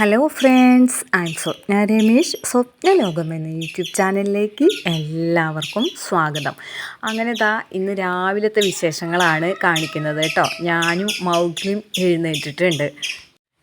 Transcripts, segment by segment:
Hello friends I Swapna Ramesh Swapna ലോകം എന്ന YouTube ചാനലിലേക്ക് എല്ലാവർക്കും സ്വാഗതം. അങ്ങനെ ദാ ഇന്ന് രാവിലത്തെ വിശേഷങ്ങളാണ് കാണിക്കുന്നത് കേട്ടോ. ഞാനും മൗഗ്ലിയും എഴുന്നേറ്റിട്ടുണ്ട്.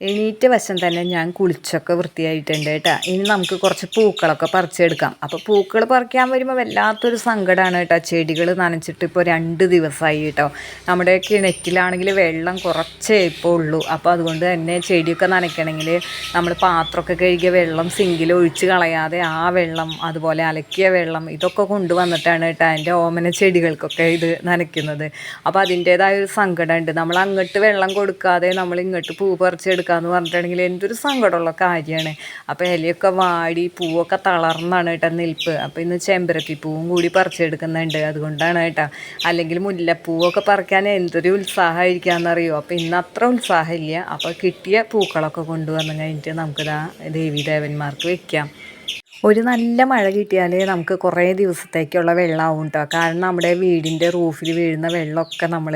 എണീറ്റ വശം തന്നെ ഞാൻ കുളിച്ചൊക്കെ വൃത്തിയായിട്ടുണ്ട് കേട്ടോ. ഇനി നമുക്ക് കുറച്ച് പൂക്കളൊക്കെ പറിച്ചെടുക്കാം. അപ്പോൾ പൂക്കൾ പറിക്കാൻ വരുമ്പോൾ വല്ലാത്തൊരു സങ്കടമാണ് കേട്ടോ. ചെടികൾ നനച്ചിട്ട് ഇപ്പോൾ രണ്ട് ദിവസമായി കേട്ടോ. നമ്മുടെ കിണറ്റിലാണെങ്കിൽ വെള്ളം കുറച്ചേ ഇപ്പോൾ ഉള്ളൂ. അപ്പോൾ അതുകൊണ്ട് തന്നെ ചെടിയൊക്കെ നനയ്ക്കണമെങ്കിൽ നമ്മൾ പാത്രമൊക്കെ കഴുകിയ വെള്ളം സിങ്കിൽ ഒഴിച്ച് കളയാതെ ആ വെള്ളം അതുപോലെ അലക്കിയ വെള്ളം ഇതൊക്കെ കൊണ്ടുവന്നിട്ടാണ് കേട്ടോ എന്റെ ഓമന ചെടികൾക്കൊക്കെ ഇത് നനയ്ക്കുന്നത്. അപ്പോൾ അതിന്റേതായ ഒരു സങ്കടമുണ്ട്. നമ്മൾ അങ്ങോട്ട് വെള്ളം കൊടുക്കാതെ നമ്മൾ ഇങ്ങോട്ട് പൂ പറിച്ചെടുക്കുക എടുക്കാന്ന് പറഞ്ഞിട്ടുണ്ടെങ്കിൽ ഒരു സങ്കടമുള്ള കാര്യമാണ്. അപ്പോൾ ഇലയൊക്കെ വാടി പൂവൊക്കെ തളർന്നാണ് കേട്ടോ നിൽപ്പ്. അപ്പോൾ ഇന്ന് ചെമ്പരത്തി പൂവും കൂടി പറിച്ചെടുക്കുന്നുണ്ട്. അതുകൊണ്ടാണ് കേട്ടോ. അല്ലെങ്കിൽ മുല്ലപ്പൂവൊക്കെ പറിക്കാൻ എന്തൊരു ഉത്സാഹമായിരിക്കാമെന്നറിയോ അപ്പോൾ ഇന്ന് അത്ര ഉത്സാഹമില്ല. അപ്പോൾ കിട്ടിയ പൂക്കളൊക്കെ കൊണ്ടുവന്ന് കഴിഞ്ഞിട്ട് നമുക്കിതാ ദേവീദേവന്മാർക്ക് വെക്കാം. ഒരു നല്ല മഴ കിട്ടിയാൽ നമുക്ക് കുറേ ദിവസത്തേക്കുള്ള വെള്ളമാവും കേട്ടോ കാരണം നമ്മുടെ വീടിന്റെ റൂഫിൽ വീഴുന്ന വെള്ളമൊക്കെ നമ്മൾ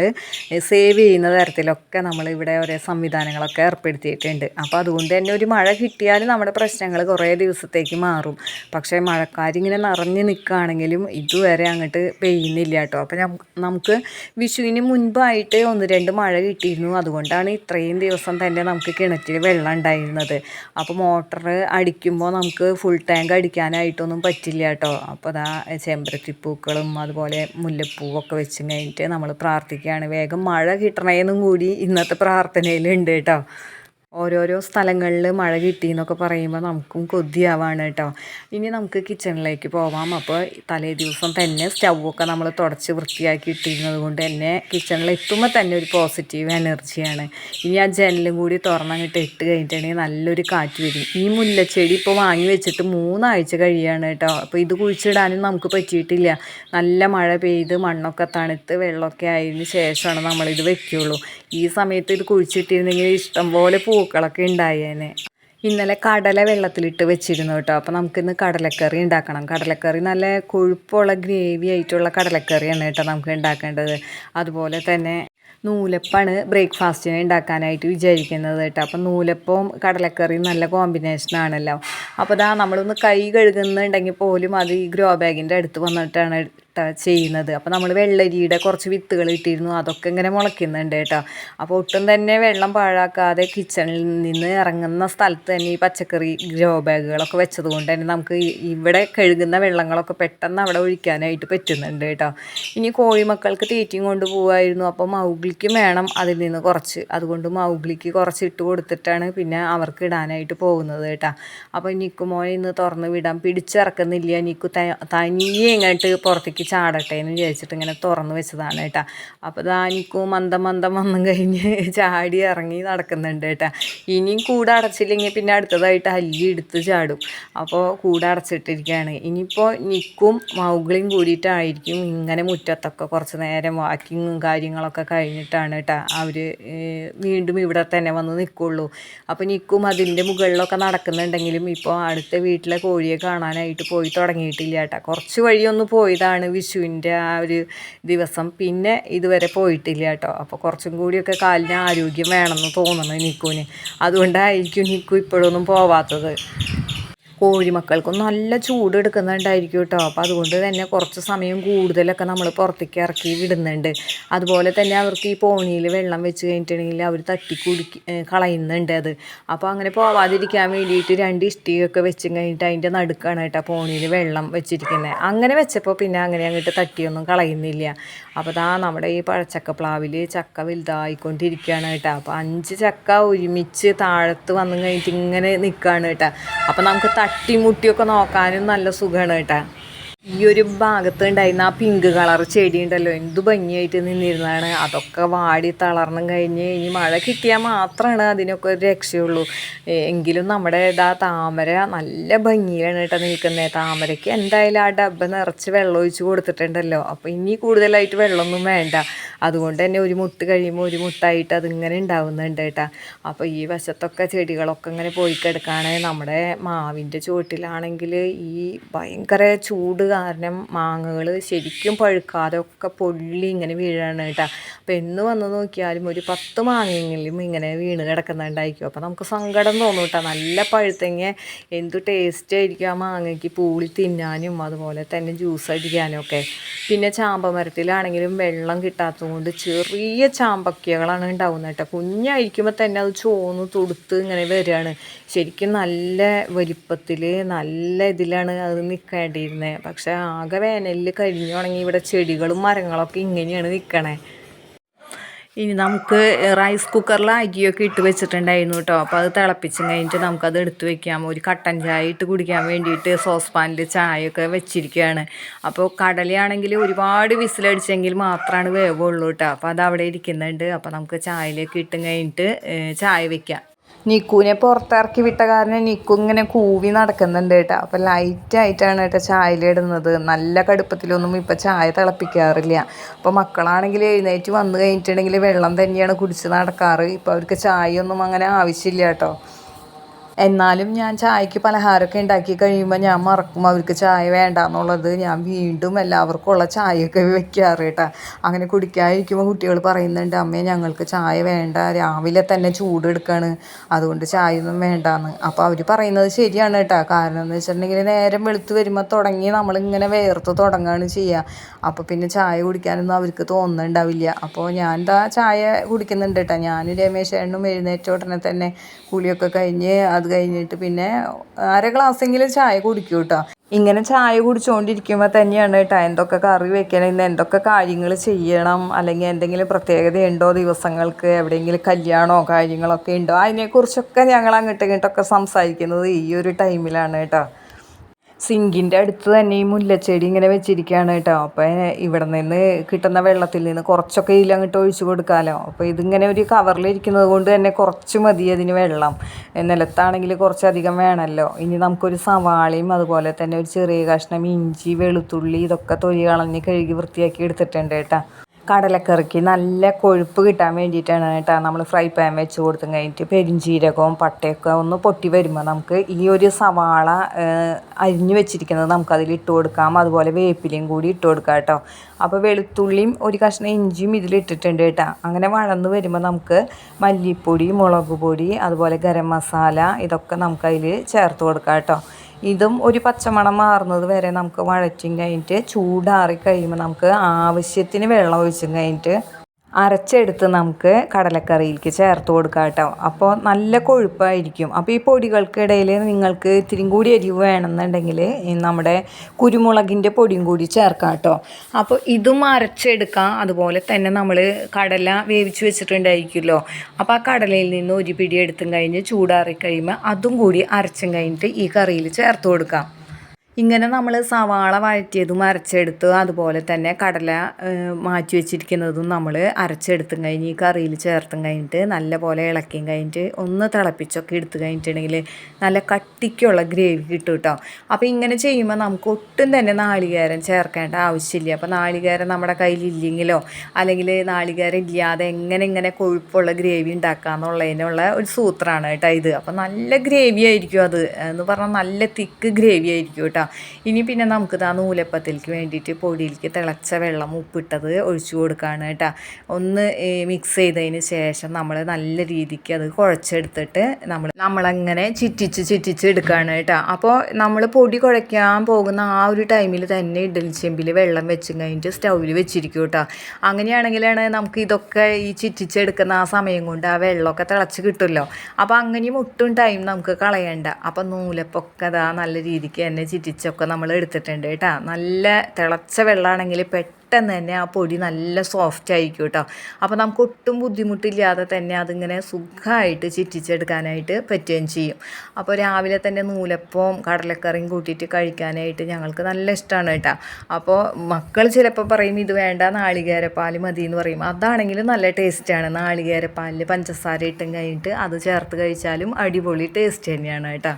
സേവ് ചെയ്യുന്ന തരത്തിലൊക്കെ നമ്മൾ ഇവിടെ ഓരോ സംവിധാനങ്ങളൊക്കെ ഏർപ്പെടുത്തിയിട്ടുണ്ട്. അപ്പോൾ അതുകൊണ്ട് തന്നെ ഒരു മഴ കിട്ടിയാൽ നമ്മുടെ പ്രശ്നങ്ങൾ കുറേ ദിവസത്തേക്ക് മാറും. പക്ഷേ മഴക്കാരിങ്ങനെ നിറഞ്ഞു നിൽക്കുകയാണെങ്കിലും ഇതുവരെ അങ്ങോട്ട് പെയ്യുന്നില്ല കേട്ടോ അപ്പോൾ നമുക്ക് വിഷുവിന് മുൻപായിട്ട് ഒന്ന് രണ്ട് മഴ കിട്ടിയിരുന്നു. അതുകൊണ്ടാണ് ഇത്രയും ദിവസം തന്നെ നമുക്ക് കിണറ്റിൽ വെള്ളം ഉണ്ടായിരുന്നത്. അപ്പോൾ മോട്ടർ അടിക്കുമ്പോൾ നമുക്ക് ഫുൾ ടാങ്ക് അടിക്കാനായിട്ടൊന്നും പറ്റില്ല കേട്ടോ. അപ്പോൾ അതാ ചെമ്പരത്തിപ്പൂക്കളും അതുപോലെ മുല്ലപ്പൂവൊക്കെ വെച്ച് കഴിഞ്ഞിട്ട് നമ്മൾ പ്രാർത്ഥിക്കുകയാണ്. വേഗം മഴ കിട്ടണേന്നും കൂടി ഇന്നത്തെ പ്രാർത്ഥനയിലുണ്ട് കേട്ടോ. ഓരോരോ സ്ഥലങ്ങളിൽ മഴ കിട്ടി എന്നൊക്കെ പറയുമ്പോൾ നമുക്കും കൊതിയാവാണ് കേട്ടോ. ഇനി നമുക്ക് കിച്ചണിലേക്ക് പോവാം. അപ്പോൾ തലേ ദിവസം തന്നെ സ്റ്റൗവൊക്കെ നമ്മൾ തുടച്ച് വൃത്തിയാക്കി ഇട്ടിരുന്നത് കൊണ്ട് തന്നെ കിച്ചണിൽ എത്തുമ്പോൾ തന്നെ ഒരു പോസിറ്റീവ് എനർജിയാണ് ഇനി ആ ജനലും കൂടി തുറന്നങ്ങിട്ട് ഇട്ട് കഴിഞ്ഞിട്ടുണ്ടെങ്കിൽ നല്ലൊരു കാറ്റ് വരും. ഈ മുല്ലച്ചെടി ഇപ്പോൾ വാങ്ങി വെച്ചിട്ട് മൂന്നാഴ്ച കഴിയാണ് കേട്ടോ. അപ്പോൾ ഇത് കുഴിച്ചിടാനും നമുക്ക് പറ്റിയിട്ടില്ല. നല്ല മഴ പെയ്ത് മണ്ണൊക്കെ തണുത്ത് വെള്ളമൊക്കെ ആയതിന് ശേഷമാണ് നമ്മളിത് വെക്കുകയുള്ളൂ ഈ സമയത്ത് ഇത് കുഴിച്ചിട്ടിരുന്നെങ്കിൽ ഇഷ്ടംപോലെ പൂക്കളൊക്കെ ഉണ്ടായേനെ. ഇന്നലെ കടല വെള്ളത്തിലിട്ട് വെച്ചിരുന്നു കേട്ടോ. അപ്പോൾ നമുക്കിന്ന് കടലക്കറി ഉണ്ടാക്കണം. കടലക്കറി നല്ല കൊഴുപ്പുള്ള ഗ്രേവി ആയിട്ടുള്ള കടലക്കറിയാണ് കേട്ടോ നമുക്ക് ഉണ്ടാക്കേണ്ടത്. അതുപോലെ തന്നെ നൂലപ്പാണ് ബ്രേക്ക്ഫാസ്റ്റിന് ഉണ്ടാക്കാനായിട്ട് വിചാരിക്കുന്നത് കേട്ടോ. അപ്പം നൂലപ്പവും കടലക്കറിയും നല്ല കോമ്പിനേഷൻ ആണല്ലോ. അപ്പോൾ ഇതാ നമ്മളൊന്ന് കൈ കഴുകുന്നുണ്ടെങ്കിൽ പോലും അത് ഈ ഗ്രോ ബാഗിന്റെ അടുത്ത് വന്നിട്ടാണ് ചെയ്യുന്നത്. അപ്പോൾ നമ്മൾ വെള്ളരിയുടെ കുറച്ച് വിത്തുകൾ ഇട്ടിരുന്നു. അതൊക്കെ ഇങ്ങനെ മുളയ്ക്കുന്നുണ്ട് കേട്ടോ. അപ്പോൾ ഒട്ടും തന്നെ വെള്ളം പാഴാക്കാതെ കിച്ചണിൽ നിന്ന് ഇറങ്ങുന്ന സ്ഥലത്ത് തന്നെ ഈ പച്ചക്കറി ഗ്രോ ബാഗുകളൊക്കെ വെച്ചത് കൊണ്ട് തന്നെ നമുക്ക് ഇവിടെ കഴുകുന്ന വെള്ളങ്ങളൊക്കെ പെട്ടെന്ന് അവിടെ ഒഴിക്കാനായിട്ട് പറ്റുന്നുണ്ട് കേട്ടോ. ഇനി കോഴിമക്കൾക്ക് തീറ്റയും കൊണ്ട് പോകുമായിരുന്നു അപ്പോൾ മൗഗ്ലിക്കും വേണം അതിൽ നിന്ന് കുറച്ച്. അതുകൊണ്ട് മൗഗ്ലിക്ക് കുറച്ച് ഇട്ട് കൊടുത്തിട്ടാണ് പിന്നെ അവർക്ക് ഇടാനായിട്ട് പോകുന്നത് കേട്ടോ. അപ്പോൾ നിക്കുമോനെ ഇന്ന് തുറന്ന് വിടാം പിടിച്ചിറക്കുന്നില്ല. നിക്കു തനിയെ ഇങ്ങോട്ട് പുറത്തേക്ക് ചാടട്ടെ എന്ന് വിചാരിച്ചിട്ട് ഇങ്ങനെ തുറന്ന് വെച്ചതാണ് കേട്ടോ. അപ്പോൾ ദാനിക്കും മന്ദം മന്ദം വന്നും കഴിഞ്ഞ് ചാടി ഇറങ്ങി നടക്കുന്നുണ്ട് കേട്ടോ. ഇനിയും കൂടെ അടച്ചില്ലെങ്കിൽ പിന്നെ അടുത്തതായിട്ട് അല്ലി എടുത്ത് ചാടും. അപ്പോൾ കൂടെ അടച്ചിട്ടിരിക്കുകയാണ്. ഇനിയിപ്പോൾ നിക്കും മൗഗിളിയും കൂടിയിട്ടായിരിക്കും ഇങ്ങനെ മുറ്റത്തൊക്കെ കുറച്ച് നേരം വാക്കിങ്ങും കാര്യങ്ങളൊക്കെ കഴിഞ്ഞിട്ടാണ് കേട്ടോ അവർ വീണ്ടും ഇവിടെ തന്നെ വന്ന് നിൽക്കുള്ളൂ അപ്പോൾ നിക്കും അതിന്റെ മുകളിലൊക്കെ നടക്കുന്നുണ്ടെങ്കിലും ഇപ്പോൾ അടുത്ത വീട്ടിലെ കോഴിയെ കാണാനായിട്ട് പോയി തുടങ്ങിയിട്ടില്ല കേട്ടോ. കുറച്ച് വഴിയൊന്ന് പോയതാണ് വിഷുവിന്റെ ആ ഒരു ദിവസം പിന്നെ ഇതുവരെ പോയിട്ടില്ല കേട്ടോ. അപ്പോൾ കുറച്ചും കൂടിയൊക്കെ കാലിന് ആരോഗ്യം വേണമെന്ന് തോന്നുന്നു നിക്കുവിന്. അതുകൊണ്ടായിരിക്കും നിക്കു ഇപ്പോഴൊന്നും പോവാത്തത്. കോഴിമക്കൾക്കും നല്ല ചൂട് എടുക്കുന്നുണ്ടായിരിക്കും കേട്ടോ. അപ്പോൾ അതുകൊണ്ട് തന്നെ കുറച്ച് സമയം കൂടുതലൊക്കെ നമ്മൾ പുറത്തേക്ക് ഇറക്കി വിടുന്നുണ്ട്. അതുപോലെ തന്നെ അവർക്ക് ഈ പോണിയിൽ വെള്ളം വെച്ച് കഴിഞ്ഞിട്ടുണ്ടെങ്കിൽ അവർ തട്ടി കുടിക്കി കളയുന്നുണ്ട് അത്. അപ്പോൾ അങ്ങനെ പോവാതിരിക്കാൻ വേണ്ടിയിട്ട് രണ്ട് ഇഷ്ടികയൊക്കെ വെച്ച് കഴിഞ്ഞിട്ട് അതിന്റെ നടുക്കാണ് കേട്ടോ പോണിയിൽ വെള്ളം വെച്ചിരിക്കുന്നത്. അങ്ങനെ വെച്ചപ്പോൾ പിന്നെ അങ്ങനെ അങ്ങോട്ട് തട്ടിയൊന്നും കളയുന്നില്ല. അപ്പോൾ ദാ നമ്മുടെ ഈ പഴച്ചക്ക പ്ലാവിൽ ചക്ക വലുതായിക്കൊണ്ടിരിക്കുകയാണ് കേട്ടോ. അപ്പോൾ അഞ്ച് ചക്ക ഒരുമിച്ച് താഴത്ത് വന്നു കഴിഞ്ഞിട്ട് ഇങ്ങനെ നിൽക്കുകയാണ് കേട്ടോ. അപ്പോൾ നമുക്ക് തട്ടിമുട്ടിയൊക്കെ നോക്കാനും നല്ല സുഖമാണ് കേട്ടോ. ഈ ഒരു ഭാഗത്ത് ഉണ്ടായിരുന്ന ആ പിങ്ക് കളർ ചെടി ഉണ്ടല്ലോ എന്ത് ഭംഗിയായിട്ട് നിന്നിരുന്നതാണ്. അതൊക്കെ വാടി തളർന്നും കഴിഞ്ഞ് ഇനി മഴ കിട്ടിയാൽ മാത്രമാണ് അതിനൊക്കെ ഒരു രക്ഷയുള്ളൂ. എങ്കിലും നമ്മുടെ ഇതാ താമര നല്ല ഭംഗിയിലാണ് കേട്ടോ നിൽക്കുന്നത് താമരയ്ക്ക് എന്തായാലും ആ ഡബ്ബ നിറച്ച് വെള്ളം ഒഴിച്ച് കൊടുത്തിട്ടുണ്ടല്ലോ. അപ്പോൾ ഇനി കൂടുതലായിട്ട് വെള്ളമൊന്നും വേണ്ട. അതുകൊണ്ട് തന്നെ ഒരു മുട്ട് കഴിയുമ്പോൾ ഒരു മുട്ടായിട്ട് അതിങ്ങനെ ഉണ്ടാവുന്നുണ്ട് കേട്ടോ. അപ്പോൾ ഈ വശത്തൊക്കെ ചെടികളൊക്കെ ഇങ്ങനെ പോയി കിടക്കുകയാണെങ്കിൽ നമ്മുടെ മാവിന്റെ ചുവട്ടിലാണെങ്കിൽ ഈ ഭയങ്കര ചൂട് കാരണം മാങ്ങകൾ ശരിക്കും പഴുക്കാതെ ഒക്കെ പൊള്ളി ഇങ്ങനെ വീഴാണ് കേട്ടോ. അപ്പോൾ എന്ന് വന്ന് നോക്കിയാലും ഒരു പത്ത് മാങ്ങയെങ്കിലും ഇങ്ങനെ വീണ് കിടക്കുന്നുണ്ടായിരിക്കും. അപ്പോൾ നമുക്ക് സങ്കടം തോന്നും കേട്ടോ. നല്ല പഴുത്തങ്ങ എന്ത് ടേസ്റ്റ് ആയിരിക്കും ആ മാങ്ങയ്ക്ക് പൂളി തിന്നാനും അതുപോലെ തന്നെ ജ്യൂസ് അടിക്കാനും ഒക്കെ. പിന്നെ ചാമ്പ മരത്തിലാണെങ്കിലും വെള്ളം കിട്ടാത്തതുകൊണ്ട് ചെറിയ ചാമ്പക്കകളാണ് ഉണ്ടാവുന്നത് കേട്ടോ. കുഞ്ഞായിരിക്കുമ്പോൾ തന്നെ അത് ചോന്ന് തൊടുത്ത് ഇങ്ങനെ വരികയാണ് ശരിക്കും നല്ല വലിപ്പത്തിൽ നല്ല ഇതിലാണ് അത് നിൽക്കേണ്ടിയിരുന്നത് പക്ഷേ ആകെ വേനലിൽ കഴിഞ്ഞുണെങ്കിൽ ഇവിടെ ചെടികളും മരങ്ങളൊക്കെ ഇങ്ങനെയാണ് നിൽക്കണേ ഇനി നമുക്ക് റൈസ് കുക്കറിൽ അരിയൊക്കെ ഇട്ട് വെച്ചിട്ടുണ്ടായിരുന്നു കേട്ടോ അപ്പോൾ അത് തിളപ്പിച്ച് കഴിഞ്ഞിട്ട് നമുക്കത് എടുത്തു വെക്കാം. ഒരു കട്ടൻ ചായ ഇട്ട് കുടിക്കാൻ വേണ്ടിയിട്ട് സോസ് പാനിൽ ചായയൊക്കെ വെച്ചിരിക്കുകയാണ് അപ്പോൾ കടലയാണെങ്കിൽ ഒരുപാട് വിസിലടിച്ചെങ്കിൽ മാത്രമാണ് വേവുള്ളൂ കേട്ടോ അപ്പോൾ അത് അവിടെ ഇരിക്കുന്നുണ്ട്. അപ്പോൾ നമുക്ക് ചായയിലേക്ക് ഇട്ടും കഴിഞ്ഞിട്ട് ചായ വെക്കാം. നിക്കുവിനെ പുറത്തിറക്കി വിട്ട കാരണം നിക്കു ഇങ്ങനെ കൂവി നടക്കുന്നുണ്ട് കേട്ടോ. അപ്പം ലൈറ്റായിട്ടാണ് കേട്ടോ ചായയിലിടുന്നത് നല്ല കടുപ്പത്തിലൊന്നും ഇപ്പം ചായ തിളപ്പിക്കാറില്ല. അപ്പോൾ മക്കളാണെങ്കിൽ എഴുന്നേറ്റ് വന്നു കഴിഞ്ഞിട്ടുണ്ടെങ്കിൽ വെള്ളം തന്നെയാണ് കുടിച്ച് നടക്കാറ്. ഇപ്പോൾ അവർക്ക് ചായയൊന്നും അങ്ങനെ ആവശ്യമില്ല കേട്ടോ. എന്നാലും ഞാൻ ചായക്ക് പലഹാരമൊക്കെ ഉണ്ടാക്കി കഴിയുമ്പോൾ ഞാൻ മറക്കും. അവർക്ക് ചായ വേണ്ട എന്നുള്ളത് ഞാൻ വീണ്ടും എല്ലാവർക്കും ഉള്ള ചായയൊക്കെ വെക്കാറ് കേട്ടോ. അങ്ങനെ കുടിക്കാതിരിക്കുമ്പോൾ കുട്ടികൾ പറയുന്നുണ്ട് അമ്മേ ഞങ്ങൾക്ക് ചായ വേണ്ട. രാവിലെ തന്നെ ചൂടെടുക്കാണ് അതുകൊണ്ട് ചായയൊന്നും വേണ്ടാന്ന്. അപ്പോൾ അവർ പറയുന്നത് ശരിയാണ് കേട്ടോ. കാരണം എന്ന് വെച്ചിട്ടുണ്ടെങ്കിൽ നേരം വെളുത്ത് വരുമ്പോൾ തുടങ്ങി നമ്മളിങ്ങനെ വേർത്ത് തുടങ്ങുകയാണ് ചെയ്യുക അപ്പോൾ പിന്നെ ചായ കുടിക്കാനൊന്നും അവർക്ക് തോന്നുന്നുണ്ടാവില്ല. അപ്പോൾ ഞാൻ എന്താ ചായ കുടിക്കുന്നുണ്ട് കേട്ടോ. ഞാനും രമേശ് എണ്ണും എഴുന്നേറ്റ ഉടനെ തന്നെ കുളിയൊക്കെ കഴിഞ്ഞ് അത് കഴിഞ്ഞിട്ട് പിന്നെ അര ഗ്ലാസ്സെങ്കിലും ചായ കുടിക്കും കേട്ടോ. ഇങ്ങനെ ചായ കുടിച്ചുകൊണ്ടിരിക്കുമ്പോൾ തന്നെയാണ് കേട്ടോ എന്തൊക്കെ കറി വെക്കണം ഇന്ന് എന്തൊക്കെ കാര്യങ്ങൾ ചെയ്യണം അല്ലെങ്കിൽ എന്തെങ്കിലും പ്രത്യേകതയുണ്ടോ ദിവസങ്ങൾക്ക്? എവിടെയെങ്കിലും കല്യാണമോ കാര്യങ്ങളൊക്കെ ഉണ്ടോ? അതിനെക്കുറിച്ചൊക്കെ ഞങ്ങൾ അങ്ങോട്ടും ഇങ്ങോട്ടൊക്കെ സംസാരിക്കുന്നത് ഈ ഒരു ടൈമിലാണ് കേട്ടോ. സിങ്കിന്റെ അടുത്ത് തന്നെ ഈ മുല്ലച്ചെടി ഇങ്ങനെ വെച്ചിരിക്കുകയാണ് കേട്ടോ. അപ്പോൾ ഇവിടെ നിന്ന് കിട്ടുന്ന വെള്ളത്തിൽ നിന്ന് കുറച്ചൊക്കെ ഇതിലങ്ങോട്ട് ഒഴിച്ചു കൊടുക്കാമല്ലോ അപ്പോൾ ഇതിങ്ങനെ ഒരു കവറിലിരിക്കുന്നത് കൊണ്ട് തന്നെ കുറച്ച് മതി അതിന് വെള്ളം. നിലത്താണെങ്കിൽ കുറച്ചധികം വേണമല്ലോ ഇനി നമുക്കൊരു സവാളയും അതുപോലെ തന്നെ ഒരു ചെറിയ കഷ്ണം ഇഞ്ചി വെളുത്തുള്ളി ഇതൊക്കെ തൊലി കളഞ്ഞ് കഴുകി വൃത്തിയാക്കി എടുത്തിട്ടുണ്ട് കേട്ടോ. കടലക്കറിക്ക് നല്ല കൊഴുപ്പ് കിട്ടാൻ വേണ്ടിയിട്ടാണ് കേട്ടോ നമ്മൾ ഫ്രൈ പാൻ വെച്ച് കൊടുത്തും കഴിഞ്ഞിട്ട് പെരിഞ്ചീരകവും പട്ടയൊക്കെ ഒന്ന് പൊട്ടി വരുമ്പോൾ നമുക്ക് ഈ ഒരു സവാള അരിഞ്ഞു വെച്ചിരിക്കുന്നത് നമുക്കതിൽ ഇട്ട് കൊടുക്കാം. അതുപോലെ വേപ്പിലയും കൂടി ഇട്ട് കൊടുക്കാം കേട്ടോ. അപ്പോൾ വെളുത്തുള്ളിയും ഒരു കഷ്ണം ഇഞ്ചിയും ഇതിലിട്ടിട്ടുണ്ട് കേട്ടോ. അങ്ങനെ വളർന്ന് വരുമ്പോൾ നമുക്ക് മല്ലിപ്പൊടി മുളക് പൊടി അതുപോലെ ഗരം മസാല ഇതൊക്കെ നമുക്കതിൽ ചേർത്ത് കൊടുക്കാം കേട്ടോ. ഇതും ഒരു പച്ചമണം മാറുന്നത് വരെ നമുക്ക് വഴറ്റും കഴിഞ്ഞിട്ട് ചൂടാറി കഴിയുമ്പോൾ നമുക്ക് ആവശ്യത്തിന് വെള്ളം ഒഴിച്ചും കഴിഞ്ഞിട്ട് അരച്ചെടുത്ത് നമുക്ക് കടലക്കറിയിലേക്ക് ചേർത്ത് കൊടുക്കാം കേട്ടോ. അപ്പോൾ നല്ല കൊഴുപ്പായിരിക്കും. അപ്പോൾ ഈ പൊടികൾക്കിടയിൽ നിങ്ങൾക്ക് ഇത്തിരി കൂടി എരിവ് വേണമെന്നുണ്ടെങ്കിൽ നമ്മുടെ കുരുമുളകിന്റെ പൊടിയും കൂടി ചേർക്കാം കേട്ടോ. അപ്പോൾ ഇതും അരച്ചെടുക്കാം. അതുപോലെ തന്നെ നമ്മൾ കടല വേവിച്ച് വെച്ചിട്ടുണ്ടായിരിക്കുമല്ലോ. അപ്പോൾ ആ കടലയിൽ നിന്ന് ഒരു പിടി എടുത്തും കഴിഞ്ഞ് ചൂടാറി കഴിയുമ്പോൾ അതും കൂടി അരച്ചും കഴിഞ്ഞിട്ട് ഈ കറിയിൽ ചേർത്ത് കൊടുക്കാം. ഇങ്ങനെ നമ്മൾ സവാള വഴറ്റിയതും അരച്ചെടുത്ത് അതുപോലെ തന്നെ കടല മാറ്റി വെച്ചിരിക്കുന്നതും നമ്മൾ അരച്ചെടുത്തും കഴിഞ്ഞ് ഈ കറിയിൽ ചേർത്തും കഴിഞ്ഞിട്ട് നല്ല പോലെ ഇളക്കിയും കഴിഞ്ഞിട്ട് ഒന്ന് തിളപ്പിച്ചൊക്കെ എടുത്ത് കഴിഞ്ഞിട്ടുണ്ടെങ്കിൽ നല്ല കട്ടിക്കുള്ള ഗ്രേവി കിട്ടും കേട്ടോ അപ്പോൾ ഇങ്ങനെ ചെയ്യുമ്പോൾ നമുക്ക് ഒട്ടും തന്നെ നാളികേരം ചേർക്കേണ്ട ആവശ്യമില്ല. അപ്പോൾ നാളികേരം നമ്മുടെ കയ്യിലില്ലെങ്കിലോ അല്ലെങ്കിൽ നാളികേരം ഇല്ലാതെ എങ്ങനെ ഇങ്ങനെ കൊഴുപ്പുള്ള ഗ്രേവി ഉണ്ടാക്കുക എന്നുള്ളതിനുള്ള ഒരു സൂത്രമാണ് കേട്ടോ ഇത്. അപ്പോൾ നല്ല ഗ്രേവി ആയിരിക്കും അത്. എന്ന് പറഞ്ഞാൽ നല്ല തിക്ക് ഗ്രേവി ആയിരിക്കും കേട്ടോ. ഇനി പിന്നെ നമുക്ക് ആ നൂലപ്പത്തിലേക്ക് വേണ്ടിയിട്ട് പൊടിയിലേക്ക് തിളച്ച വെള്ളം ഉപ്പിട്ടത് ഒഴിച്ചു കൊടുക്കുകയാണ് കേട്ടോ. ഒന്ന് മിക്സ് ചെയ്തതിന് ശേഷം നമ്മൾ നല്ല രീതിക്ക് അത് കുഴച്ചെടുത്തിട്ട് നമ്മൾ നമ്മളങ്ങനെ ചിറ്റിച്ച് ചിറ്റിച്ച് എടുക്കുകയാണ് കേട്ടോ. അപ്പോൾ നമ്മൾ പൊടി കുഴയ്ക്കാൻ പോകുന്ന ആ ഒരു ടൈമിൽ തന്നെ ഇഡലി ചെമ്പിൽ വെള്ളം വെച്ചും കഴിഞ്ഞിട്ട് സ്റ്റൗവിൽ വെച്ചിരിക്കും കേട്ടോ. അങ്ങനെയാണെങ്കിലാണ് നമുക്ക് ഇതൊക്കെ ഈ ചിറ്റിച്ചെടുക്കുന്ന ആ സമയം കൊണ്ട് ആ വെള്ളമൊക്കെ തിളച്ച് കിട്ടുമല്ലോ. അപ്പോൾ അങ്ങനെയും ഒട്ടും ടൈം നമുക്ക് കളയണ്ട. അപ്പോൾ നൂലപ്പൊക്കെ അതാ നല്ല രീതിക്ക് തന്നെ ചിറ്റിച്ച് പൊടിച്ചൊക്കെ നമ്മൾ എടുത്തിട്ടുണ്ട് കേട്ടോ. നല്ല തിളച്ച വെള്ളമാണെങ്കിൽ പെട്ടെന്ന് തന്നെ ആ പൊടി നല്ല സോഫ്റ്റ് ആയിരിക്കും കേട്ടോ. അപ്പോൾ നമുക്ക് ഒട്ടും ബുദ്ധിമുട്ടില്ലാതെ തന്നെ അതിങ്ങനെ സുഖമായിട്ട് ചിറ്റിച്ചെടുക്കാനായിട്ട് പറ്റുകയും ചെയ്യും. അപ്പോൾ രാവിലെ തന്നെ നൂലപ്പവും കടലക്കറിയും കൂട്ടിയിട്ട് കഴിക്കാനായിട്ട് ഞങ്ങൾക്ക് നല്ല ഇഷ്ടമാണ് കേട്ടോ. അപ്പോൾ മക്കൾ ചിലപ്പോൾ പറയും ഇത് വേണ്ട നാളികേരപ്പാൽ മതി എന്ന് പറയും. അതാണെങ്കിലും നല്ല ടേസ്റ്റാണ്. നാളികേരപ്പാലിൽ പഞ്ചസാര ഇട്ടും കഴിഞ്ഞിട്ട് അത് ചേർത്ത് കഴിച്ചാലും അടിപൊളി ടേസ്റ്റ് തന്നെയാണ് കേട്ടോ.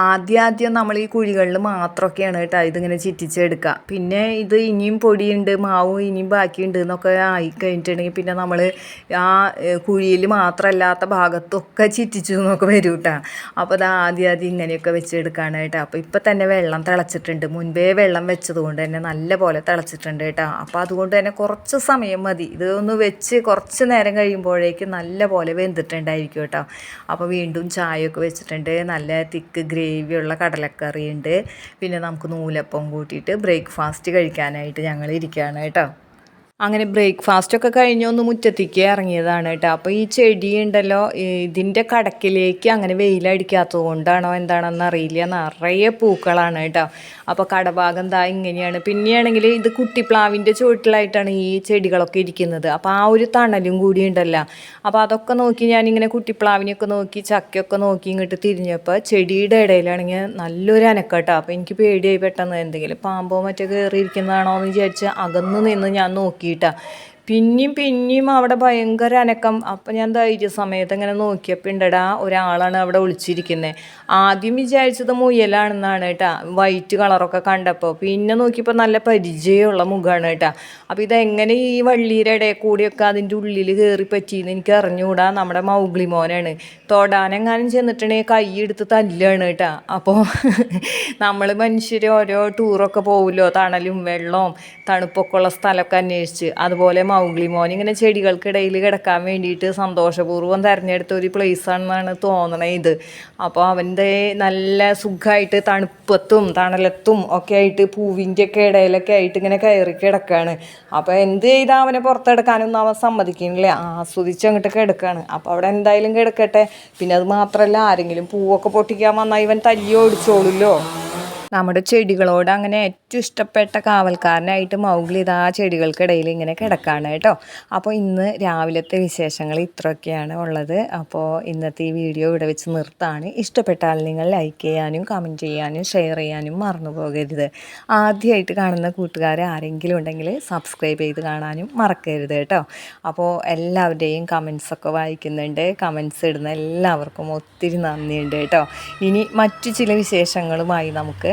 ആദ്യം ആദ്യം നമ്മൾ ഈ കുഴികളിൽ മാത്രമൊക്കെയാണ് കേട്ടോ ഇതിങ്ങനെ ചിറ്റിച്ചെടുക്കുക. പിന്നെ ഇത് ഇനിയും പൊടിയുണ്ട് മാവും ഇനിയും ബാക്കിയുണ്ട് എന്നൊക്കെ ആയി കഴിഞ്ഞിട്ടുണ്ടെങ്കിൽ പിന്നെ നമ്മൾ ആ കുഴിയിൽ മാത്രമല്ലാത്ത ഭാഗത്തൊക്കെ ചിറ്റിച്ചു എന്നൊക്കെ വരും കേട്ടോ. അപ്പോൾ അത് ആദ്യം ആദ്യം ഇങ്ങനെയൊക്കെ വെച്ചെടുക്കുകയാണ് കേട്ടോ. അപ്പോൾ ഇപ്പം തന്നെ വെള്ളം തിളച്ചിട്ടുണ്ട്. മുൻപേ വെള്ളം വെച്ചതുകൊണ്ട് തന്നെ നല്ല പോലെ തിളച്ചിട്ടുണ്ട് കേട്ടോ. അപ്പോൾ അതുകൊണ്ട് തന്നെ കുറച്ച് സമയം മതി. ഇത് ഒന്ന് വെച്ച് കുറച്ച് നേരം കഴിയുമ്പോഴേക്കും നല്ല പോലെ വെന്തിട്ടുണ്ടായിരിക്കും കേട്ടോ. അപ്പോൾ വീണ്ടും ചായയൊക്കെ വെച്ചിട്ടുണ്ട്. നല്ല തിക്ക് ഗ്രേവിയുള്ള കടലക്കറിയുണ്ട്. പിന്നെ നമുക്ക് നൂലപ്പം കൂട്ടിയിട്ട് ബ്രേക്ക്ഫാസ്റ്റ് കഴിക്കാനായിട്ട് ഞങ്ങൾ ഇരിക്കുകയാണ് കേട്ടോ. അങ്ങനെ ബ്രേക്ക്ഫാസ്റ്റ് ഒക്കെ കഴിഞ്ഞ് ഒന്ന് മുറ്റത്തേക്ക് ഇറങ്ങിയതാണ് കേട്ടോ. അപ്പോൾ ഈ ചെടി ഉണ്ടല്ലോ ഇതിന്റെ കടക്കിലേക്ക് അങ്ങനെ വെയിലടിക്കാത്തത് കൊണ്ടാണോ എന്താണെന്ന് അറിയില്ല. നിറയെ പൂക്കളാണ് കേട്ടോ. അപ്പോൾ കടഭാഗം ദാ ഇങ്ങനെയാണ്. പിന്നെയാണെങ്കിൽ ഇത് കുട്ടിപ്ലാവിന്റെ ചുവട്ടിലായിട്ടാണ് ഈ ചെടികളൊക്കെ ഇരിക്കുന്നത്. അപ്പോൾ ആ ഒരു തണലും കൂടി ഉണ്ടല്ലോ. അപ്പോൾ അതൊക്കെ നോക്കി ഞാനിങ്ങനെ കുട്ടിപ്ലാവിനെയൊക്കെ നോക്കി ചക്കയൊക്കെ നോക്കി ഇങ്ങോട്ട് തിരിഞ്ഞപ്പോൾ ചെടിയുടെ ഇടയിലാണെങ്കിൽ നല്ലൊരു അനക്കട്ടോ. അപ്പോൾ എനിക്ക് പേടിയായി പെട്ടെന്ന് എന്തെങ്കിലും പാമ്പോ മറ്റോ കയറിയിരിക്കുന്നതാണോ എന്ന് വിചാരിച്ച് അകന്ന് നിന്ന് ഞാൻ നോക്കിയിട്ടാ പിന്നെയും പിന്നെയും അവിടെ ഭയങ്കര അനക്കം. അപ്പം ഞാൻ ധൈര്യ സമയത്ത് ഇങ്ങനെ നോക്കിയപ്പോൾ ഉണ്ടടാ ഒരാളാണ് അവിടെ ഒളിച്ചിരിക്കുന്നത് ആദ്യം വിചാരിച്ചത് മുയലാണെന്നാണ് കേട്ടാ വൈറ്റ് കളറൊക്കെ കണ്ടപ്പോൾ പിന്നെ നോക്കിയപ്പോൾ നല്ല പരിചയമുള്ള മുഖമാണ് കേട്ടാ. അപ്പോൾ ഇതെങ്ങനെ ഈ വള്ളിയുടെ ഇടയിൽ കൂടിയൊക്കെ അതിന്റെ ഉള്ളിൽ കയറി പറ്റിയെന്ന് എനിക്ക് അറിഞ്ഞുകൂടാ നമ്മുടെ മൗഗ്ലി മോനാണ്. തൊടാനെങ്ങാനും ചെന്നിട്ടുണ്ടെങ്കിൽ കൈ എടുത്ത് തല്ലാണ് കേട്ടാ. അപ്പോൾ നമ്മൾ മനുഷ്യർ ഓരോ ടൂറൊക്കെ പോകുമല്ലോ തണലും വെള്ളവും തണുപ്പൊക്കെ ഉള്ള സ്ഥലമൊക്കെ അന്വേഷിച്ച്. അതുപോലെ മൗഗ്ലി മോൻ ഇങ്ങനെ ചെടികൾക്കിടയിൽ കിടക്കാൻ വേണ്ടിയിട്ട് സന്തോഷപൂർവം തിരഞ്ഞെടുത്ത ഒരു പ്ലേസ് ആണെന്നാണ് തോന്നണേ ഇത്. അപ്പോൾ അവന്റെ നല്ല സുഖമായിട്ട് തണുപ്പത്തും തണലത്തും ഒക്കെ ആയിട്ട് പൂവിന്റെ ഒക്കെ ഇടയിലൊക്കെ ആയിട്ട് ഇങ്ങനെ കയറി കിടക്കുകയാണ് അപ്പോൾ എന്ത് ചെയ്താൽ അവനെ പുറത്തെടുക്കാനൊന്നും അവൻ സമ്മതിക്കുന്നില്ല. ആസ്വദിച്ച് അങ്ങോട്ട് കിടക്കുകയാണ് അപ്പോൾ അവിടെ എന്തായാലും കിടക്കട്ടെ. പിന്നെ അത് മാത്രമല്ല ആരെങ്കിലും പൂവൊക്കെ പൊട്ടിക്കാൻ വന്നാൽ ഇവൻ തല്ലി ഓടിച്ചോളുമല്ലോ നമ്മുടെ ചെടികളോട് അങ്ങനെ ഏറ്റവും ഇഷ്ടപ്പെട്ട കാവൽക്കാരനായിട്ട് മൗഗ്ലി ഇതാ ചെടികൾക്കിടയിൽ ഇങ്ങനെ കിടക്കാണ് കേട്ടോ. അപ്പോൾ ഇന്ന് രാവിലത്തെ വിശേഷങ്ങൾ ഇത്രയൊക്കെയാണ് ഉള്ളത്. അപ്പോൾ ഇന്നത്തെ ഈ വീഡിയോ ഇവിടെ വെച്ച് നിർത്താണ്. ഇഷ്ടപ്പെട്ടാൽ നിങ്ങൾ ലൈക്ക് ചെയ്യാനും കമന്റ് ചെയ്യാനും ഷെയർ ചെയ്യാനും മറന്നു പോകരുത്. ആദ്യമായിട്ട് കാണുന്ന കൂട്ടുകാരെ ആരെങ്കിലും ഉണ്ടെങ്കിൽ സബ്സ്ക്രൈബ് ചെയ്ത് കാണാനും മറക്കരുത് കേട്ടോ. അപ്പോൾ എല്ലാവരുടെയും കമൻസൊക്കെ വായിക്കുന്നുണ്ട്. കമൻസ് ഇടുന്ന എല്ലാവർക്കും ഒത്തിരി നന്ദിയുണ്ട് കേട്ടോ. ഇനി മറ്റു ചില വിശേഷങ്ങളുമായി നമുക്ക്